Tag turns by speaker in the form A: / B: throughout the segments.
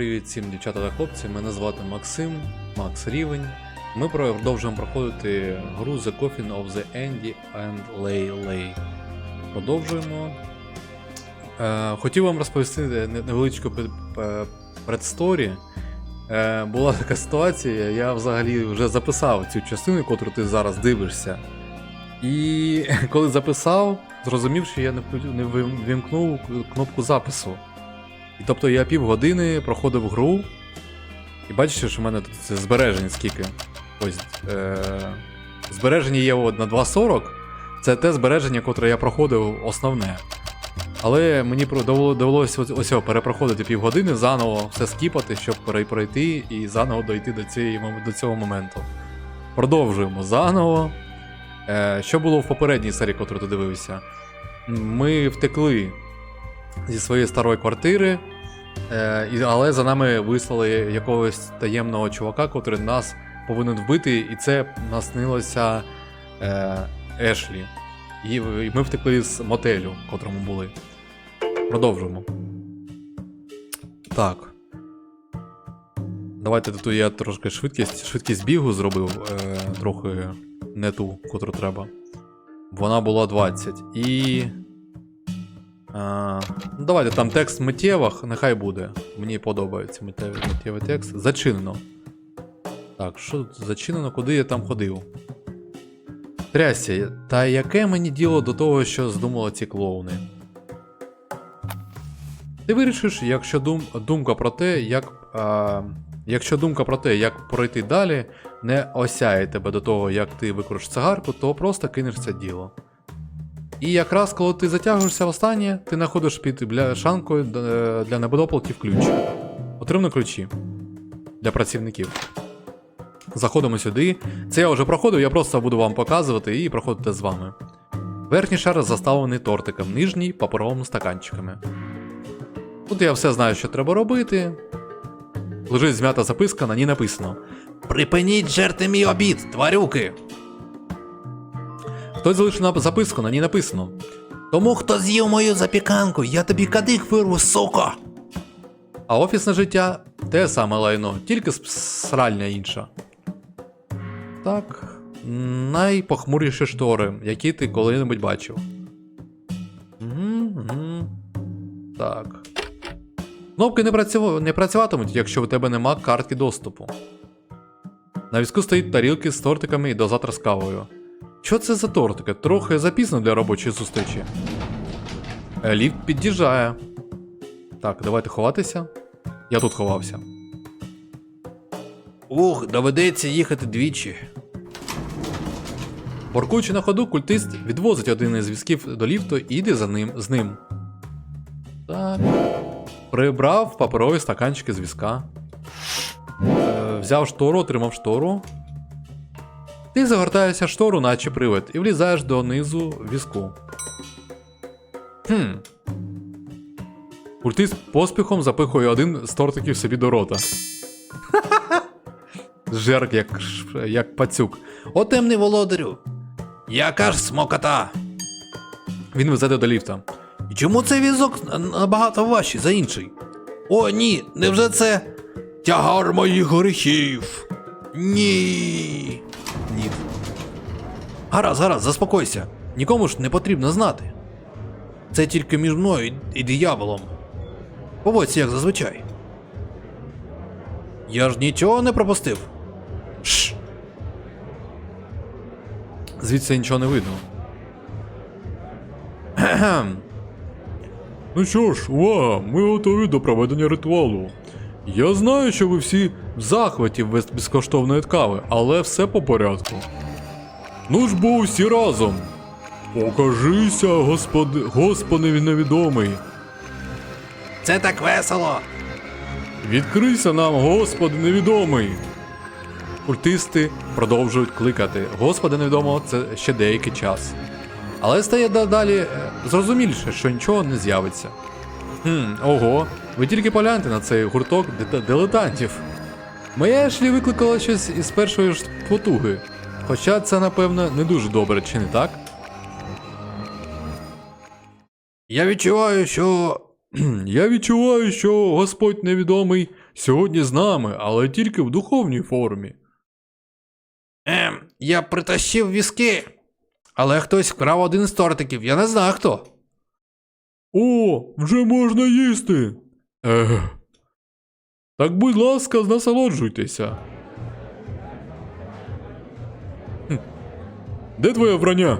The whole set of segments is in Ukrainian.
A: Привіт всім дівчата та хлопці. Мене звати Максим, Макс Рівень. Ми продовжуємо проходити гру The Coffin of the Andy and Lay Lay. Продовжуємо. Е, хотів вам розповісти невеличку пед- предсторі. Е, була така ситуація, я взагалі вже записав цю частину, яку ти зараз дивишся. І коли записав, зрозумів, що я не вимкнув кнопку запису. І тобто я півгодини проходив гру, і бачите, що в мене тут це збережень скільки. Ось. Е- збереження є от на 2.40. Це те збереження, котре я проходив основне. Але мені довелося ось, перепроходити півгодини, заново все скіпати, щоб перей- пройти і заново дойти до, цієї, до цього моменту. Продовжуємо заново. Е, що було в попередній серії, котру ти дивився? Ми втекли зі своєї старої квартири, е, але за нами вислали якогось таємного чувака, котрий нас повинен вбити, і це наснилося е, Ешлі. І, ми втекли з мотелю, в котрому були. Продовжуємо. Так. Давайте тут я трошки швидкість, швидкість бігу зробив, е, трохи не ту, котру треба. Вона була 20. І. Ну, давайте там текст в миттєвах, нехай буде. Мені подобається миттєвий, миттєвий текст. Зачинено. Так, що тут зачинено, куди я там ходив? Трясся, та яке мені діло до того, що здумали ці клоуни? Ти вирішиш, якщо дум, думка про те, як. А, якщо думка про те, як пройти далі, не осяє тебе до того, як ти викриш цигарку, то просто кинеш це діло. І якраз коли ти затягуєшся в останнє, ти знаходиш під бляшанкою е, для небодоплатів ключ. Отримано ключі для працівників. Заходимо сюди. Це я вже проходив, я просто буду вам показувати і проходити з вами. Верхній шар заставлений тортиком, нижній паперовими стаканчиками. Тут я все знаю, що треба робити. Лежить зм'ята записка, на ній написано: Припиніть жерти мій обід, тварюки! Хтось залишив записку, на ній написано. Тому хто з'їв мою запіканку, я тобі кадик вирву, сука. А офісне життя те саме лайно, тільки сральня інша. Так. Найпохмуріші штори, які ти коли-небудь бачив. Угу, угу. Так. Кнопки не, працюва- не працюватимуть, якщо у тебе нема картки доступу. На візку стоїть тарілки з тортиками і дозатор з кавою. Що це за тортики? Трохи запізно для робочої зустрічі. Ліфт під'їжджає. Так, давайте ховатися. Я тут ховався. Ух, доведеться їхати двічі. Боркуючи на ходу, культист відвозить один із візків до ліфту і йде за ним з ним. Так. Прибрав паперові стаканчики з візка. Е, взяв штору, отримав штору. Ти загортаєшся штору, наче привид, і влізаєш донизу візку. Хм. Культист поспіхом запихує один з тортиків собі до рота. Жерк, як, як пацюк. О, темний володарю. Яка ж смокота. Він везе до ліфта. І чому цей візок набагато важчий за інший? О, ні, невже це тягар моїх гріхів? Ні. Ні. Гаразд, гаразд, заспокойся. Нікому ж не потрібно знати. Це тільки між мною і- дияволом. Поводься як зазвичай. Я ж нічого не пропустив. Шш. Звідси нічого не видно. Ну що ж, увага, ми готові до проведення ритуалу. Я знаю, що ви всі в захваті без безкоштовної кави, але все по порядку. Ну ж бо усі разом. Покажися, господи, господи невідомий.
B: Це так весело.
A: Відкрийся нам, Господи невідомий. Культисти продовжують кликати. Господи невідомого це ще деякий час. Але стає далі е, зрозуміліше, що нічого не з'явиться. Хм, ого, ви тільки погляньте на цей гурток дилетантів. Моя Ешлі викликала щось із першої ж потуги. Хоча це, напевно, не дуже добре, чи не так? Я відчуваю, що. Я відчуваю, що Господь невідомий Сьогодні з нами, але тільки в духовній формі.
B: Ем, я притащив візки. Але хтось вкрав один з тортиків, я не знаю хто.
A: О, вже можна їсти. Ех. Так, будь ласка, насолоджуйтеся. Хм. Де твоє врання?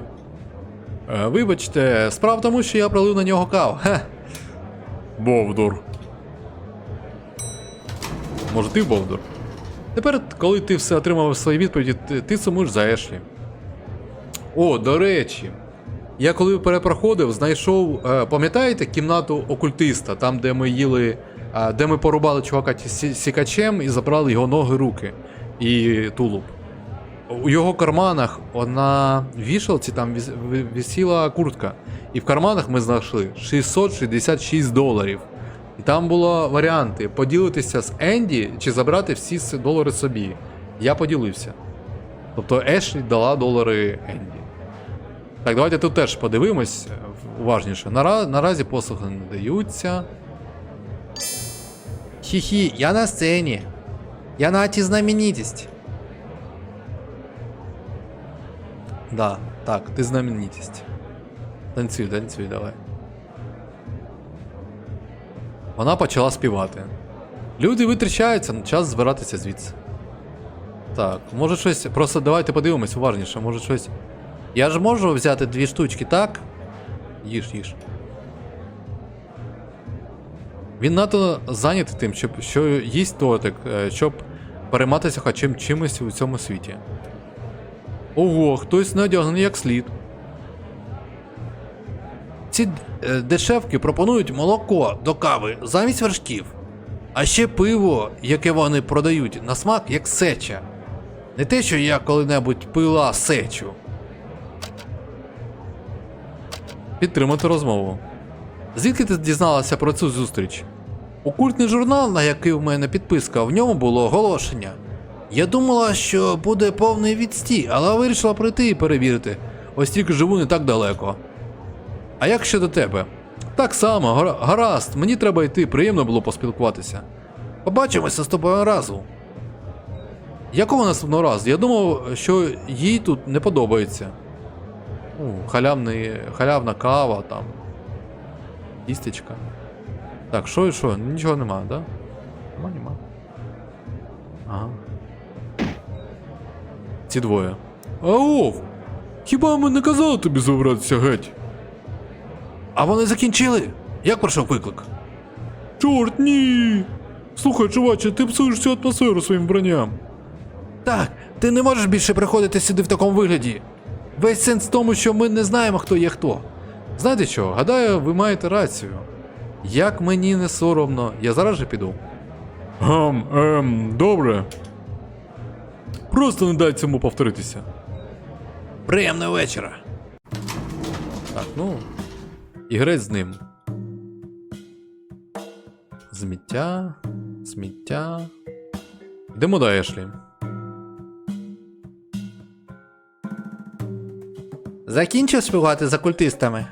A: Е, вибачте, справа тому, що я пролив на нього кав. Хе. Бовдур. Може, ти Бовдур? Тепер, коли ти все отримав свої відповіді, ти, ти сумуєш за Ешлі. О, до речі. Я коли перепроходив, знайшов, е, пам'ятаєте, кімнату окультиста, там, де ми їли, е, де ми порубали чувака сікачем і забрали його ноги, руки і тулуб. У його карманах на вішалці там висіла куртка. І в карманах ми знайшли 666 доларів. І там було варіанти поділитися з Енді чи забрати всі долари собі. Я поділився. Тобто Ешлі дала долари Енді. Так, давайте тут теж подивимось е, уважніше. Нара... Наразі послуги не даються.
B: Хі-хі, я на сцені. Я наті знаменитість.
A: Да, так, ти знаменитість. Танцюй, танцюй, давай. Вона почала співати. Люди витрачаються, час збиратися звідси. Так, може щось. Просто давайте подивимось уважніше, може щось. Я ж можу взяти дві штучки, так? Їж, їж. Він надто зайнятий тим, щоб, що їсть тортик, е, щоб перейматися хоч чимось у цьому світі. Ого, хтось не одягнений як слід.
B: Ці е, дешевки пропонують молоко до кави замість вершків. А ще пиво, яке вони продають на смак, як сеча. Не те, що я коли-небудь пила сечу.
A: Підтримати розмову.
B: Звідки ти дізналася про цю зустріч? Окультний журнал, на який в мене підписка, в ньому було оголошення. Я думала, що буде повний відстій, але вирішила прийти і перевірити. Ось тільки живу не так далеко. А як щодо тебе?
A: Так само, гара- гаразд, мені треба йти, приємно було поспілкуватися.
B: Побачимося з тобою разу.
A: Якого наступного разу? Я думав, що їй тут не подобається. Ну, халявний, халявна кава там. Тістечка. Так, що і що? Нічого нема, да? Нема, нема. Ага. Ці двоє. Аов! Хіба ми не казали тобі забратися геть?
B: А вони закінчили? Як пройшов виклик?
A: Чорт, ні! Слухай, чуваче, ти псуєш всю атмосферу своїм вбранням.
B: Так, ти не можеш більше приходити сюди в такому вигляді. Весь сенс в тому, що ми не знаємо, хто є хто.
A: Знаєте що, гадаю, ви маєте рацію. Як мені не соромно, я зараз же піду. Гам, ем, добре. Просто не дай цьому повторитися.
B: Приємного вечора.
A: Так, ну. І греть з ним. Зміття. Сміття. Йдемо до
B: Закінчив співати за культистами.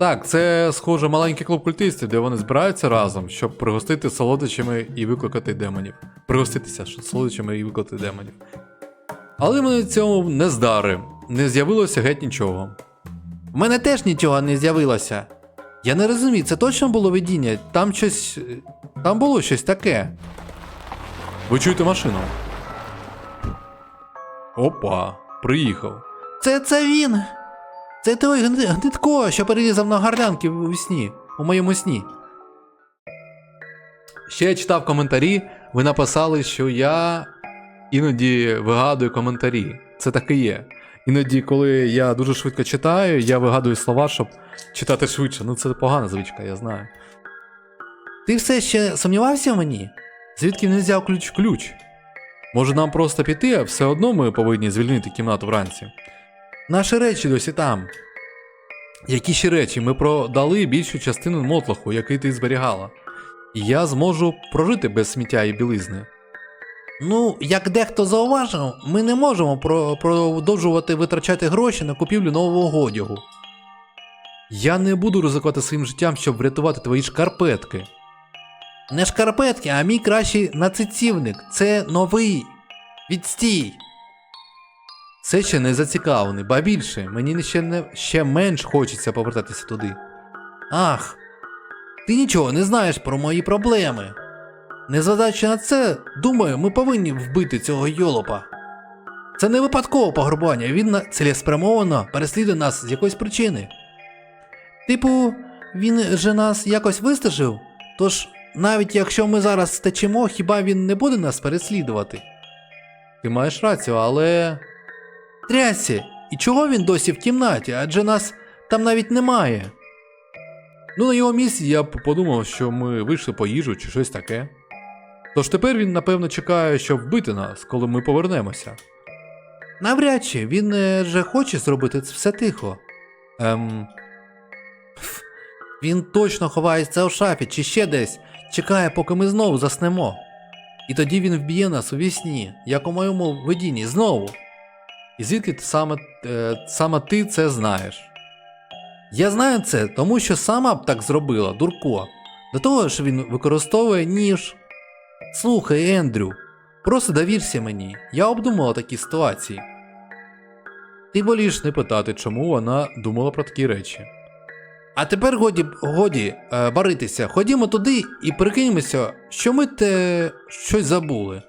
A: Так, це схоже маленький клуб культистів, де вони збираються разом, щоб пригостити солодичами і викликати демонів. Пригоститися солодичами і викликати демонів. Але мене цьому не здари, не з'явилося геть нічого.
B: У мене теж нічого не з'явилося. Я не розумію, це точно було видіння? Там щось. е, Там було щось таке.
A: Ви чуєте машину? Опа, приїхав.
B: Це це він. Це той гни- гнитко, що перерізав на гарлянки у сні, у моєму сні.
A: Ще я читав коментарі, ви написали, що я іноді вигадую коментарі. Це так і є. Іноді, коли я дуже швидко читаю, я вигадую слова, щоб читати швидше. Ну це погана звичка, я знаю.
B: Ти все ще сумнівався в мені?
A: Звідки він взяв ключ ключ? Може нам просто піти, а все одно ми повинні звільнити кімнату вранці. Наші речі досі там. Які ще речі? Ми продали більшу частину мотлоху, який ти зберігала. І я зможу прожити без сміття і білизни.
B: Ну, як дехто зауважив, ми не можемо про- продовжувати витрачати гроші на купівлю нового одягу.
A: Я не буду ризикувати своїм життям, щоб врятувати твої шкарпетки.
B: Не шкарпетки, а мій кращий нацицівник. Це новий. Відстій. Це ще не зацікавлений, ба більше, мені ще, не, ще менш хочеться повертатися туди. Ах, ти нічого не знаєш про мої проблеми. Незважаючи на це, думаю, ми повинні вбити цього йолопа. Це не випадкове пограбування, він цілеспрямовано переслідує нас з якоїсь причини. Типу, він же нас якось вистежив, тож навіть якщо ми зараз стечемо, хіба він не буде нас переслідувати? Ти маєш рацію, але. Трясся, і чого він досі в кімнаті, адже нас там навіть немає.
A: Ну, на його місці я б подумав, що ми вийшли по їжу чи щось таке. Тож тепер він, напевно, чекає, щоб вбити нас, коли ми повернемося.
B: Навряд чи він е, же хоче зробити це все тихо.
A: Ем,
B: Він точно ховається у шафі чи ще десь, чекає, поки ми знову заснемо. І тоді він вб'є нас у вісні, як у моєму видінні, знову.
A: І звідки саме, е, саме ти це знаєш?
B: Я знаю це, тому що сама б так зробила, дурко. До того ж він використовує ніж. Слухай, Ендрю, просто довірся мені, я обдумала такі ситуації.
A: Ти волієш не питати, чому вона думала про такі речі.
B: А тепер годі, годі е, баритися, ходімо туди і прикинемося, що ми те щось забули.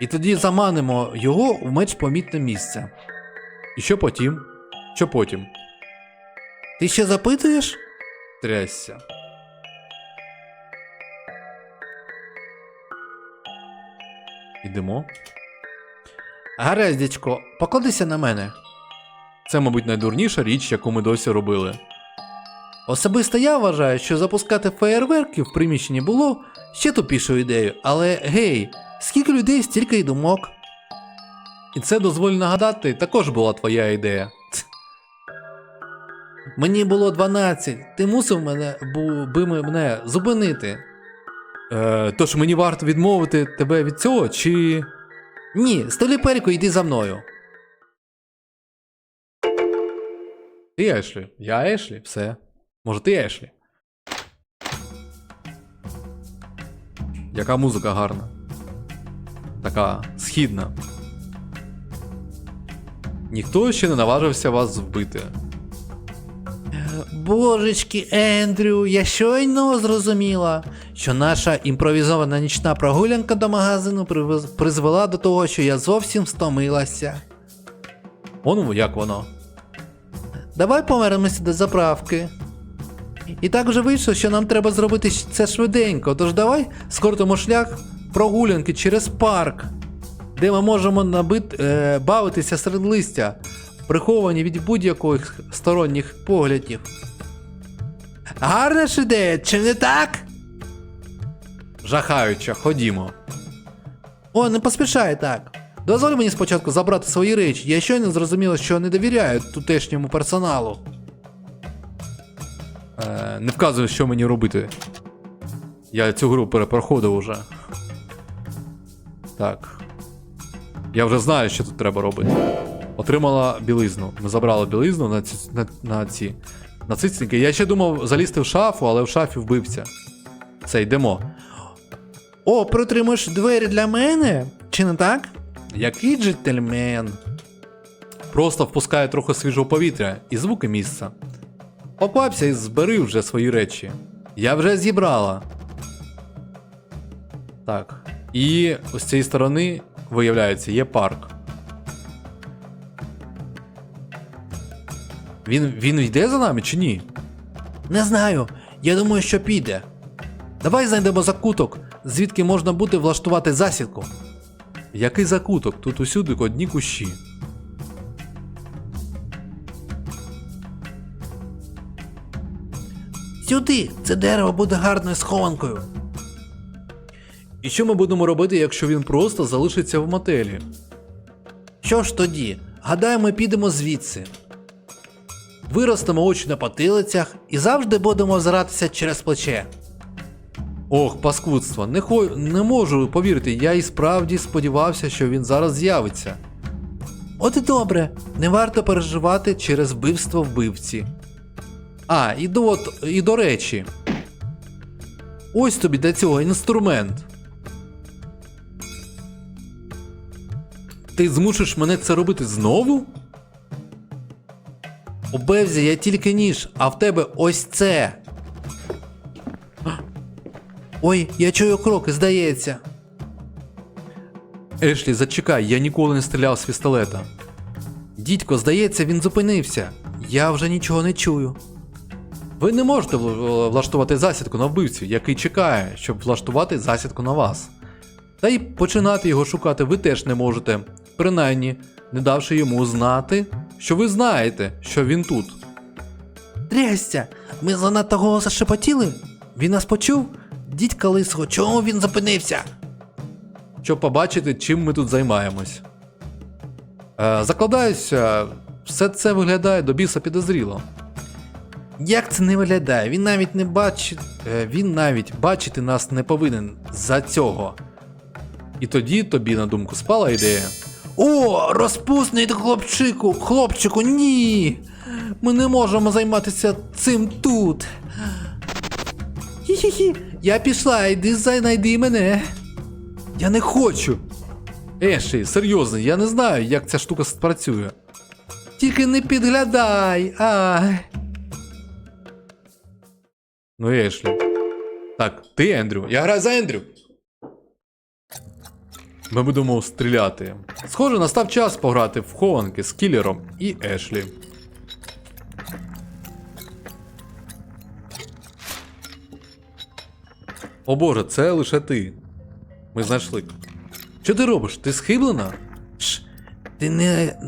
B: І тоді заманимо його в менш помітне місце.
A: І що потім? Що потім?
B: Ти ще запитуєш?
A: Трясся. Ідемо.
B: Гаразд, дядько, покладися на мене.
A: Це, мабуть, найдурніша річ, яку ми досі робили.
B: Особисто я вважаю, що запускати феєрверки в приміщенні було ще тупішою ідеєю, але гей, скільки людей, стільки й думок.
A: І це дозволь нагадати, також була твоя ідея.
B: Мені було 12, ти мусив мене бу, би мене зупинити.
A: Е, тож мені варто відмовити тебе від цього, чи.
B: Ні, століперко, йди за мною.
A: Ти Ешлі? Я Ешлі, все. Може, ти Ешлі? Яка музика гарна. Така східна. Ніхто ще не наважився вас вбити.
B: Божечки, Ендрю, я щойно зрозуміла, що наша імпровізована нічна прогулянка до магазину призвела до того, що я зовсім стомилася.
A: Он як воно.
B: Давай повернемося до заправки. І так вже вийшло, що нам треба зробити це швиденько, тож давай скоротимо шлях прогулянки через парк, де ми можемо набит, е, бавитися серед листя, приховані від будь-яких сторонніх поглядів. Гарна ж ідея, чи не так?
A: Жахаюча, ходімо.
B: О, не поспішай так. Дозволь мені спочатку забрати свої речі. Я щойно зрозуміла, що не довіряю тутешньому персоналу.
A: Е, не вказуй, що мені робити. Я цю гру перепроходив уже. Так. Я вже знаю, що тут треба робити. Отримала білизну. Ми забрали білизну на ці, на, на ці нацистники. Я ще думав залізти в шафу, але в шафі вбився. Все, йдемо.
B: О, притримуєш двері для мене? Чи не так? Який джентльмен.
A: Просто впускає трохи свіжого повітря і звуки місця. Поквапся і збери вже свої речі. Я вже зібрала. Так. І з цієї сторони, виявляється, є парк. Він, він йде за нами чи ні?
B: Не знаю. Я думаю, що піде. Давай знайдемо закуток, звідки можна буде влаштувати засідку.
A: Який закуток? Тут усюди одні кущі.
B: Сюди, це дерево буде гарною схованкою.
A: І що ми будемо робити, якщо він просто залишиться в мотелі?
B: Що ж тоді? Гадаю, ми підемо звідси. Виростемо очі на потилицях і завжди будемо озиратися через плече.
A: Ох, паскудство, не, хо... не можу повірити, я і справді сподівався, що він зараз з'явиться.
B: От і добре, не варто переживати через вбивство вбивці.
A: А, і до, і до речі.
B: Ось тобі для цього інструмент. Ти змушиш мене це робити знову? У я тільки ніж, а в тебе ось це. Ой, я чую кроки, здається. Ешлі, зачекай, я ніколи не стріляв з пістолета. Дідько, здається, він зупинився. Я вже нічого не чую. Ви не можете влаштувати засідку на вбивцю, який чекає, щоб влаштувати засідку на вас. Та й починати його шукати ви теж не можете, принаймні, не давши йому знати, що ви знаєте, що він тут. Трясся, ми занадто голоса шепотіли? Він нас почув? Дідька лисого, чому він зупинився? Щоб побачити, чим ми тут займаємось. Е, закладаюся, все це виглядає до біса підозріло. Як це не виглядає? Він навіть не бачить. е, Він навіть бачити нас не повинен за цього. І тоді тобі на думку спала ідея. О, розпусний хлопчику, хлопчику, ні. Ми не можемо займатися цим тут. Хі-хі-хі, я пішла, йди знайди мене. Я не хочу. Еші, серйозно, я не знаю, як ця штука спрацює. Тільки не підглядай. Ай. Ну, Ешлі. Так, ти Ендрю. Я граю за Ендрю. Ми будемо стріляти. Схоже, настав час пограти в хованки з кілером і Ешлі. О боже, це лише ти. Ми знайшли. Що ти робиш? Ти схиблена? Шш, ти не.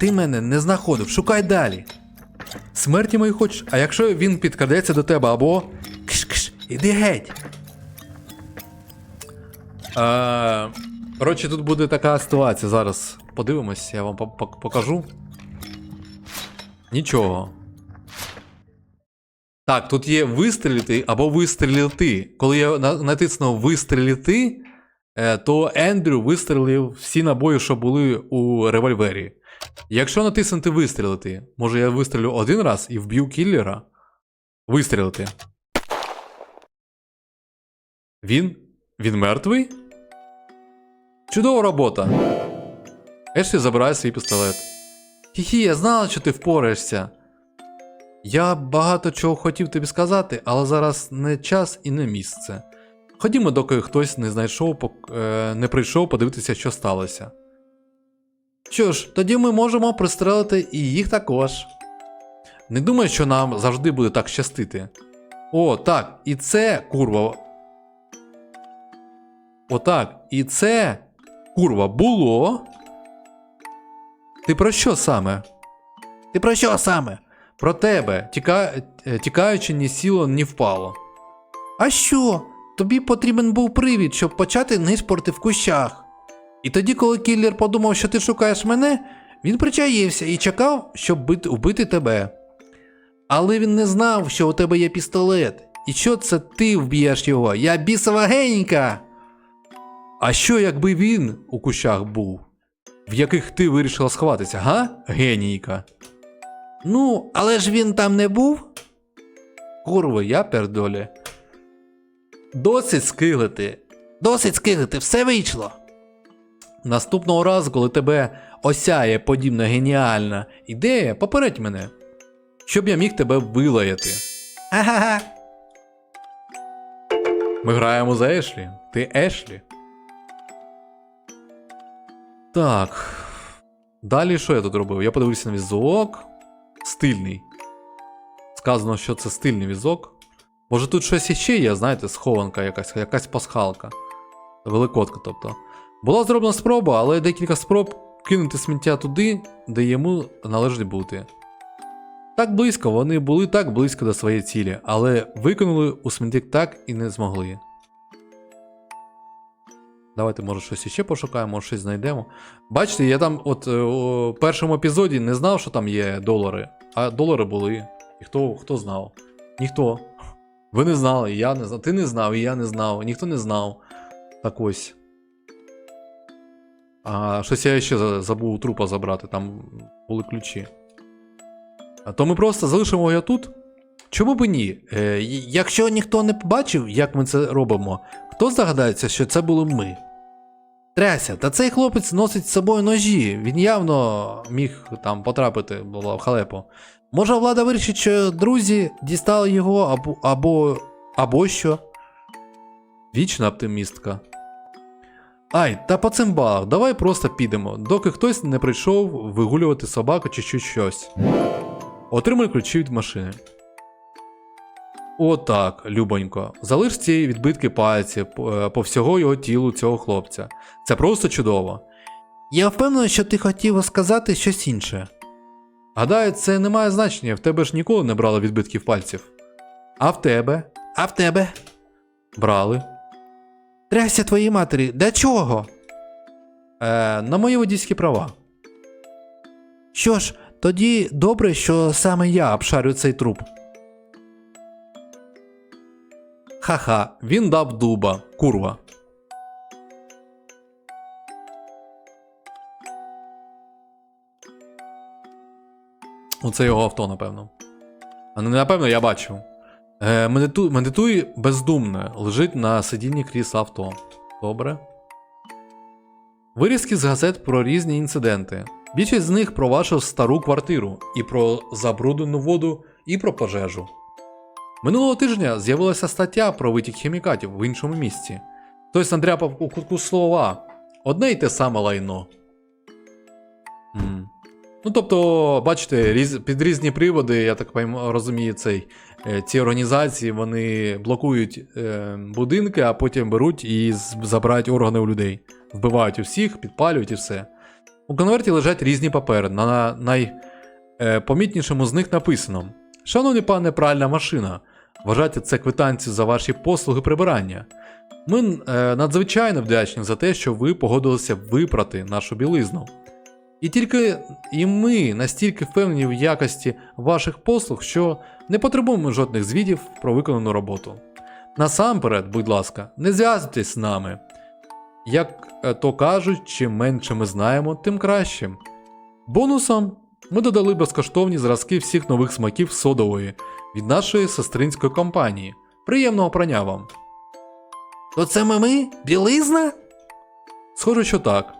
B: Ти мене не знаходив, шукай далі. Смерті мої хочеш, а якщо він підкрадеться до тебе або. Кш-кш, іди геть. Е, коротше, тут буде така ситуація. Зараз подивимось, я вам по- по- покажу. Нічого. Так, тут є вистрілити або вистрілити. Коли я на- натиснув вистрілити, е, то Ендрю вистрілив всі набої, що були у револьвері. Якщо натиснути вистрілити, може я вистрілю один раз і вб'ю кіллера? Вистрілити. Він? Він мертвий? Чудова робота. Ешлі забирає свій пістолет. Хі-хі, я знала, що ти впораєшся. Я багато чого хотів тобі сказати, але зараз не час і не місце. Ходімо, доки хтось не знайшов, е, не прийшов подивитися, що сталося. Що ж, тоді ми можемо пристрелити і їх також. Не думаю, що нам завжди буде так щастити. О, так, і це курва. Отак, і це курва було. Ти про що саме? Ти про що саме? Про тебе, Тіка... е, тікаючи ні сіло, ні впало. А що? Тобі потрібен був привід, щоб почати нишпорти в кущах. І тоді, коли кіллер подумав, що ти шукаєш мене, він причаївся і чекав, щоб бити, вбити тебе. Але він не знав, що у тебе є пістолет. І що це ти вб'єш його? Я бісова генька. А що, якби він у кущах був, в яких ти вирішила сховатися, га, генійка? Ну, але ж він там не був. Курва, я пердолі. Досить скиглити. Досить скиглити, все вийшло. Наступного разу, коли тебе осяє подібна геніальна ідея, попередь мене, щоб я міг тебе вилаяти. Ага. Ми граємо за Ешлі. Ти Ешлі. Так. Далі що я тут робив? Я подивився на візок. Стильний. Сказано, що це стильний візок. Може тут щось іще є, знаєте, схованка якась, якась пасхалка. Великодка, тобто. Була зроблена спроба, але декілька спроб кинути сміття туди, де йому належить бути. Так близько, вони були так близько до своєї цілі, але викинули у смітник так і не змогли. Давайте, може, щось іще пошукаємо, може щось знайдемо. Бачите, я там от е, у першому епізоді не знав, що там є долари, а долари були. І хто, хто знав? Ніхто. Ви не знали, я не знав. Ти не знав, і я не знав, ніхто не знав. Так ось. А щось я ще забув у трупа забрати, там були ключі. А то ми просто залишимо його тут. Чому б ні? Е, якщо ніхто не побачив, як ми це робимо, хто здогадається, що це були ми? Тряся, та цей хлопець носить з собою ножі. Він явно міг там потрапити було в халепу. Може, влада вирішить, що друзі дістали його або, або, або що? Вічна оптимістка. Ай, та по цим балах, давай просто підемо, доки хтось не прийшов вигулювати собаку чи щось. Отримай ключі від машини. Отак, любонько. Залиш ці відбитки пальців по, е, всього його тілу цього хлопця. Це просто чудово. Я впевнений, що ти хотів сказати щось інше. Гадаю, це не має значення, в тебе ж ніколи не брали відбитків пальців. А в тебе? А в тебе? Брали. Трясся твоїй матері, для чого? Е, на мої водійські права. Що ж, тоді добре, що саме я обшарю цей труп. Ха-ха, він дав дуба, курва. Оце його авто, напевно. А не напевно, я бачив. Е, медитуй, медитуй бездумно, лежить на сидінні крісла авто. Добре. Вирізки з газет про різні інциденти. Більшість з них про вашу стару квартиру, і про забруднену воду, і про пожежу. Минулого тижня з'явилася стаття про витік хімікатів в іншому місці. Хтось надряпав у кутку слова. Одне й те саме лайно. М. Ну, тобто, бачите, різ, під різні приводи, я так розумію, цей, е, ці організації вони блокують е, будинки, а потім беруть і забирають органи у людей. Вбивають усіх, підпалюють і все. У конверті лежать різні папери. На найпомітнішому з них написано: Шановний пане пральна машина, вважайте це квитанцію за ваші послуги прибирання. Ми е, надзвичайно вдячні за те, що ви погодилися випрати нашу білизну. І тільки і ми настільки впевнені в якості ваших послуг, що не потребуємо жодних звітів про виконану роботу. Насамперед, будь ласка, не зв'язуйтесь з нами. Як е, то кажуть, чим менше ми знаємо, тим краще. Бонусом ми додали безкоштовні зразки всіх нових смаків содової від нашої сестринської компанії. Приємного прання вам. То це ми ми? Білизна? Схоже, що так.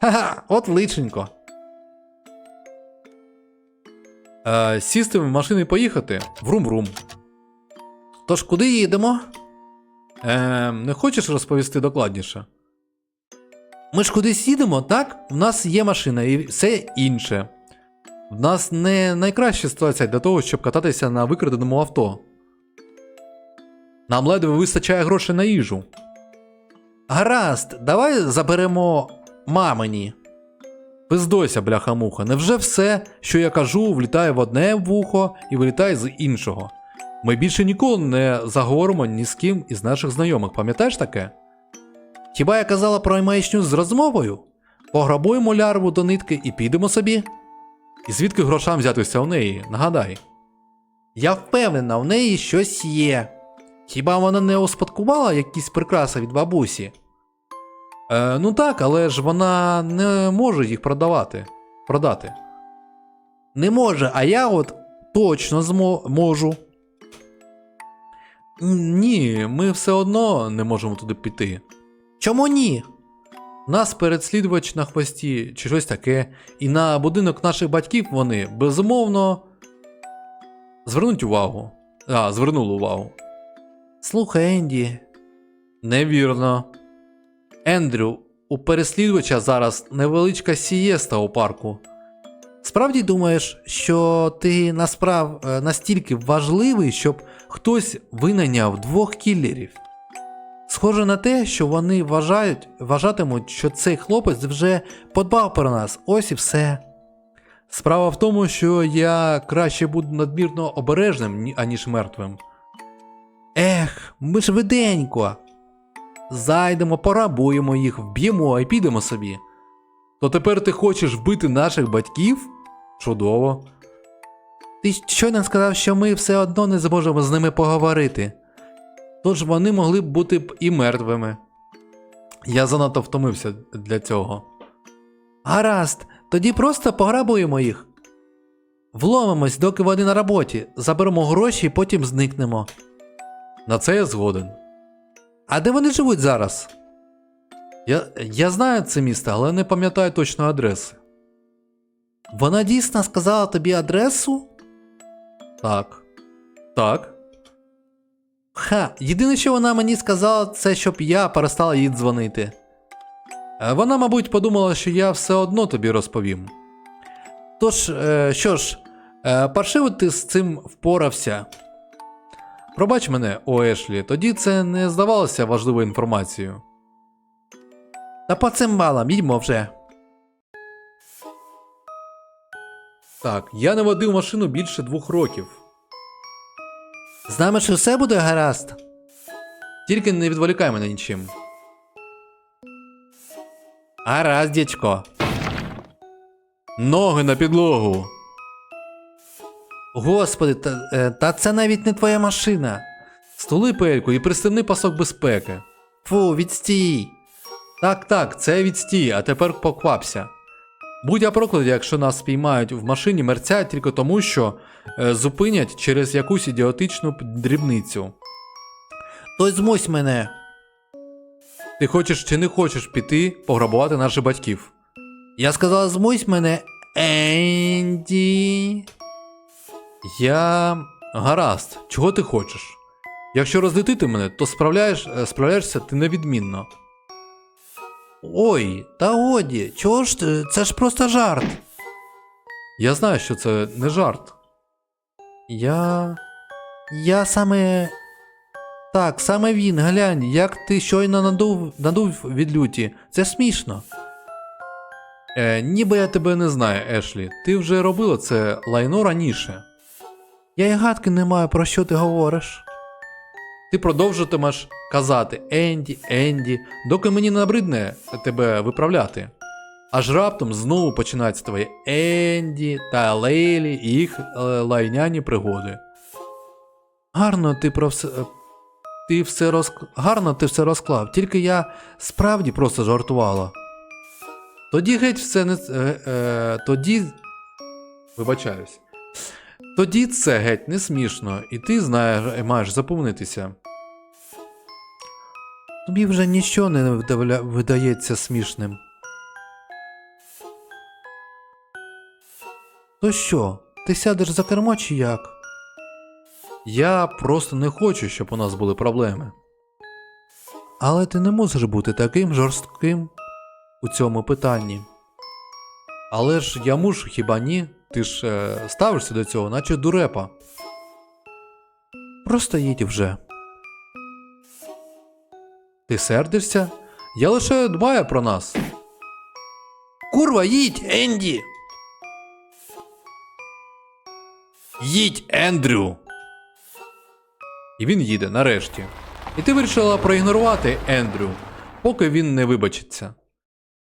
B: Ха-ха, от личенько. Е, сісти в машину і поїхати. Врум-врум. Тож куди їдемо? Е, не хочеш розповісти докладніше? Ми ж кудись їдемо, так? У нас є машина і все інше. В нас не найкраща ситуація для того, щоб кататися на викраденому авто. Нам ледве вистачає грошей на їжу. Гаразд, давай заберемо мамині. Пиздойся, бляха-муха, невже все, що я кажу, влітає в одне вухо і вилітає з іншого? Ми більше ніколи не заговоримо ні з ким із наших знайомих, пам'ятаєш таке? Хіба я казала про маячню з розмовою? Пограбуємо лярву до нитки і підемо собі? І звідки грошам взятися у неї, нагадай. Я впевнена, у неї щось є. Хіба вона не успадкувала якісь прикраси від бабусі? Е, ну так, але ж вона не може їх продавати. Продати. Не може, а я от точно змо- можу. Ні, ми все одно не можемо туди піти. Чому ні? Нас переслідувач на хвості чи щось таке, і на будинок наших батьків вони безумовно звернуть увагу. А, звернули увагу. Слухай, Енді. Невірно. Ендрю, у переслідувача зараз невеличка сієста у парку. Справді думаєш, що ти насправ е, настільки важливий, щоб хтось винайняв двох кілерів? Схоже на те, що вони вважають, вважатимуть, що цей хлопець вже подбав про нас, ось і все. Справа в тому, що я краще буду надмірно обережним, аніж мертвим. Ех, ми ж виденько. Зайдемо, порабуємо їх, вб'ємо і підемо собі. То тепер ти хочеш вбити наших батьків? Чудово. Ти щойно сказав, що ми все одно не зможемо з ними поговорити. Тож вони могли б бути б і мертвими. Я занадто втомився для цього. Гаразд, тоді просто пограбуємо їх. Вломимось, доки вони на роботі, заберемо гроші і потім зникнемо.
A: На це я згоден.
B: А де вони живуть зараз?
A: Я, я знаю це місто, але не пам'ятаю точної адреси.
B: Вона дійсно сказала тобі адресу?
A: Так. Так.
B: Ха, єдине, що вона мені сказала, це щоб я перестала їй дзвонити.
A: Е, Вона, мабуть, подумала, що я все одно тобі розповім.
B: Тож, е, що ж,
A: Е, паршиво ти з цим впорався. Пробач мене, о Ешлі, тоді це не здавалося важливою інформацією.
B: та по цим балам, їдьмо вже.
A: Так, я не водив машину більше двох років.
B: З нами ж усе буде гаразд.
A: Тільки не відволікай мене нічим.
B: Гаразд, дядько.
A: Ноги на підлогу.
B: Господи, та, е, та це навіть не твоя машина.
A: Стули пельку і пристебни пасок безпеки.
B: Фу, відстій.
A: Так, так, це відстій, а тепер поквапся. Будь я прокладі, якщо нас спіймають в машині мерця тільки тому, що е, зупинять через якусь ідіотичну дрібницю.
B: То змусь мене.
A: Ти хочеш чи не хочеш піти пограбувати наших батьків?
B: Я сказала, змусь мене. Енді.
A: Я. гаразд, чого ти хочеш? Якщо розлютити мене, то справляєш, е, справляєшся ти невідмінно.
B: Ой, та годі, чого ж ти? Це ж просто жарт.
A: Я знаю, що це не жарт.
B: Я. Я саме. Так, саме він, глянь, як ти щойно надув, надув від люті. Це смішно.
A: Е, ніби я тебе не знаю, Ешлі. Ти вже робила це лайно раніше.
B: Я й гадки не маю, про що ти говориш.
A: Ти продовжуватимеш казати Енді, Енді, доки мені не набридне тебе виправляти. Аж раптом знову починаються твої Енді та Лейлі і їх е, лайняні пригоди.
B: Гарно ти про все. Ти все розк... Гарно ти все розклав, тільки я справді просто жартувала.
A: Тоді геть все не. Е, е, тоді. Вибачаюсь. Тоді це геть не смішно, і ти знаєш, маєш запомнитися.
B: Тобі вже ніщо не видавля... видається смішним. То що, ти сядеш за кермо чи як?
A: Я просто не хочу, щоб у нас були проблеми.
B: Але ти не мусиш бути таким жорстким у цьому питанні.
A: Але ж я мушу, хіба ні? Ти ж е, ставишся до цього, наче дурепа.
B: Просто їдь вже.
A: Ти сердишся? Я лише дбаю про нас.
B: Курва, їдь, Енді!
A: Їдь, Ендрю! І він їде нарешті. І ти вирішила проігнорувати Ендрю, поки він не вибачиться.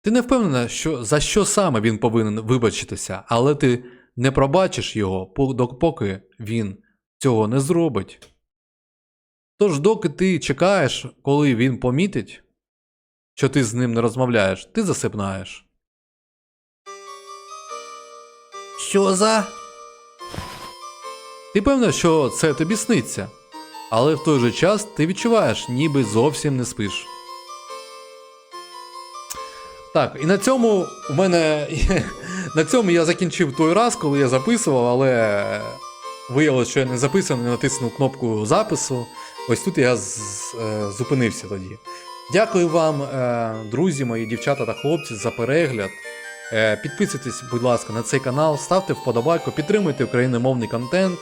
A: Ти не впевнена, що за що саме він повинен вибачитися, але ти не пробачиш його, по- допоки він цього не зробить. Тож, доки ти чекаєш, коли він помітить, що ти з ним не розмовляєш, ти засипнаєш.
B: Що за?
A: Ти певна, що це тобі сниться, але в той же час ти відчуваєш, ніби зовсім не спиш. Так, і на цьому у мене. На цьому я закінчив той раз, коли я записував, але виявилось, що я не записав, не натиснув кнопку запису. Ось тут я е, зупинився тоді. Дякую вам, е, друзі мої, дівчата та хлопці, за перегляд. Е, Підписуйтесь, будь ласка, на цей канал, ставте вподобайку, підтримуйте україномовний контент.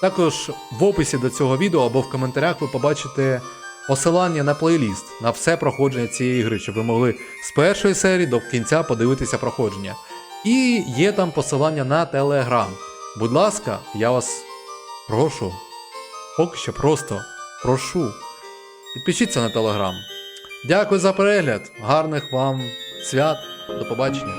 A: Також в описі до цього відео або в коментарях ви побачите посилання на плейліст на все проходження цієї гри, щоб ви могли з першої серії до кінця подивитися проходження. І є там посилання на Телеграм. Будь ласка, я вас прошу, поки що просто прошу. Підпишіться на Телеграм. Дякую за перегляд, гарних вам свят, до побачення.